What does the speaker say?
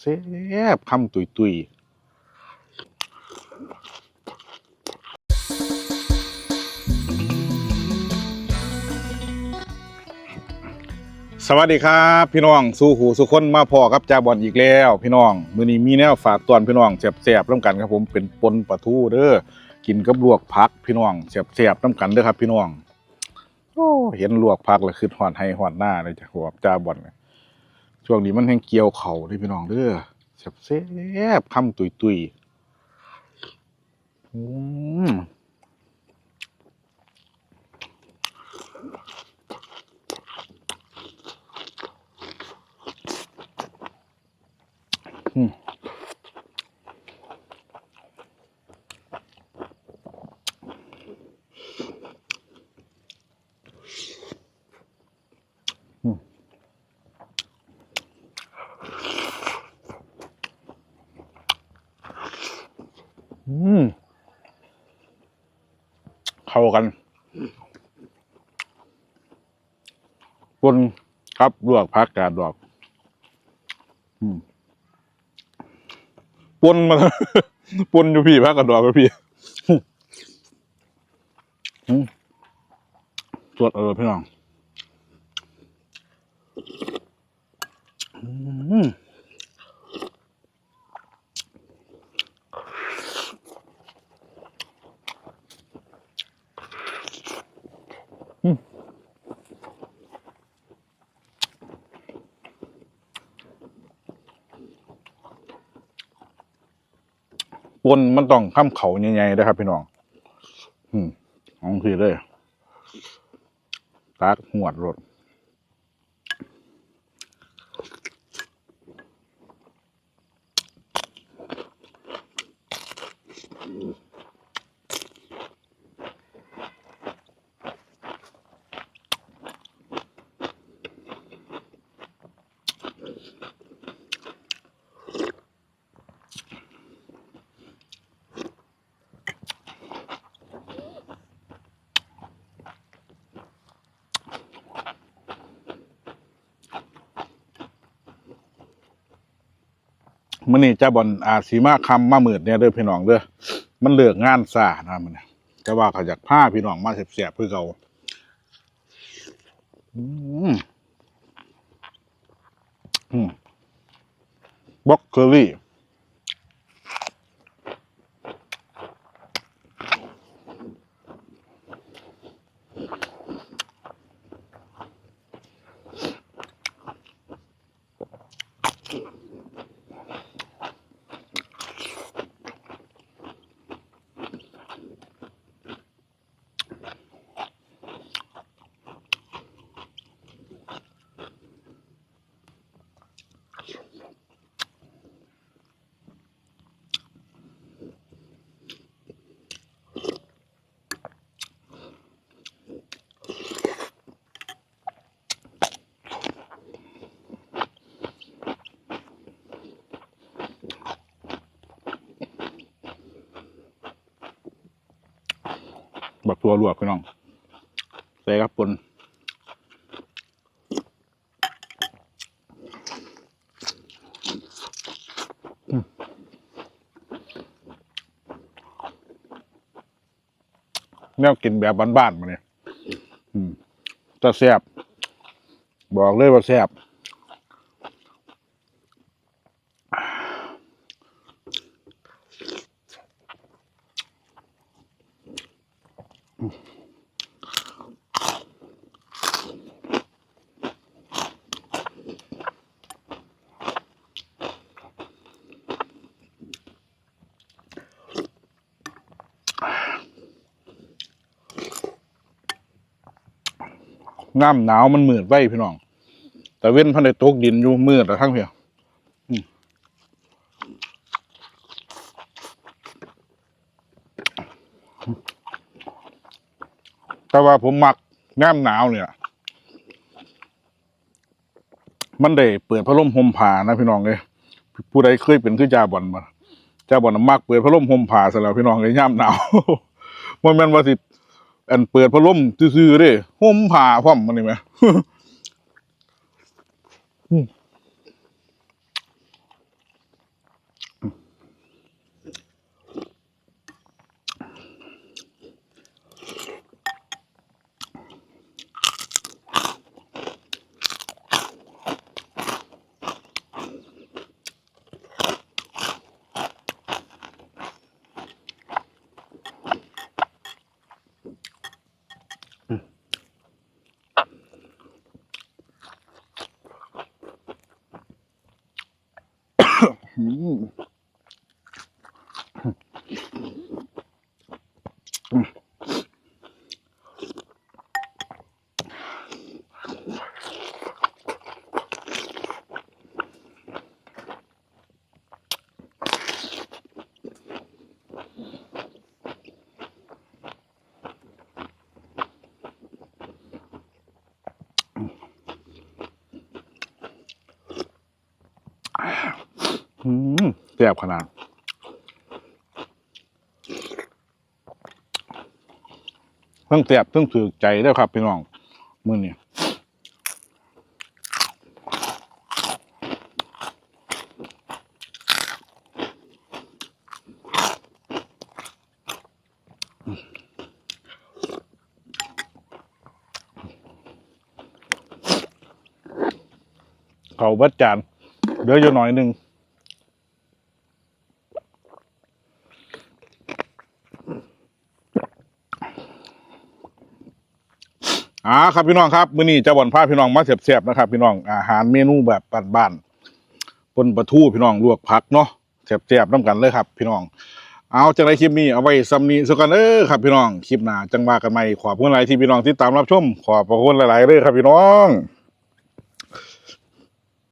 แซ่บคำตุยตุยสวัสดีครับ พี่น้องสู้หูสุคนมาพอกับจาบอลอีกแล้ว พี่น้องมื้อนี้มีแนวฝากตอนพี่น้องแซ่บๆร่วมกันครับผมเป็นปนปลาทูเด้อกินกับลวกผักพี่น้องแซ่บๆร่วมกันเด้อครับ พี่น้องโอ้เห็นลวกผักแล้วคือหอนให้หอนหน้าเลยจ้ะหัวจาบอลเนี่ย ช่วงนี้มันแห้งเกี่ยวเข่าเด้พี่น้องเด้อแซ่บๆคำตุยตุยอืม อืมเข้ากันปนครับลวกพักกาดดอกปนมาปนอยู่พี่พักกาดดอกพี่อืมสวดเออพี่น้อง อืม ปนมันต้องข้ามเขาใหญ่ๆนะครับ พี่น้อง อืมของคือเลยตักหวดรถ มื่อนี้จ้าบอลอาสีมาคำมาหมื่นเนี่ยเด้อพี่น้องเด้อมันเลือกงานซานะมันจะว่าเขาอยากผ้าพี่น้องมาเสียบๆเพื่อเขาอืมอืมบล็อกเคอรี่ บักตัวลวกพี่น้องใส่ครับปนแนวกินแบบบ้านๆมาเนี่ยจะแซ่บบอกเลยว่าแซ่บ น้ำหนาวมันมืดไว้พี่น้อง แต่เว้นพันในตกดินอยู่มืดแต่ทั้งเพียงแต่ว่าผมมักน้ำหนาวเนี่ย มันได้เปิดพัดลมห่มผ้านะพี่น้องเลยผู้ใดเคยเป็นคือจ่าบอลมาจ่าบอลน่ะมักเปิดพัดลมห่มผ้าซะแล้วพี่น้องเลยย่ำหนาวมันแม่นว่าสิ อันเปิดพัดลมซื่อๆเด้ห่มผ้าพร้อมมันนี่ไหม อื แซ่บขนาดเพิ่งแซ่บเพิ่งถือใจแล้ครับพี่น้องมื้อนี้เขาเบัดจานเดี๋ยวอยู่หน่อยหนึ่ง อ่าครับพี่น้องครับมื้อนี้จะบ่อนพาพี่น้องมาเสียบๆนะครับพี่น้องอาหารเมนูแบบบ้านๆปนปลาทูพี่น้องลวกผักเนาะเสียบๆน้ำกันเลยครับ พี่น้อง เอาจากไรคลิปนี้เอาไว้ซ้ำนี้สักกันเออครับพี่น้องคลิปหน้าจังว่ากันใหม่ขอบคุณหลายที่พี่น้องที่ตามรับชมขอบพระคุณหลายๆเลยครับพี่น้อง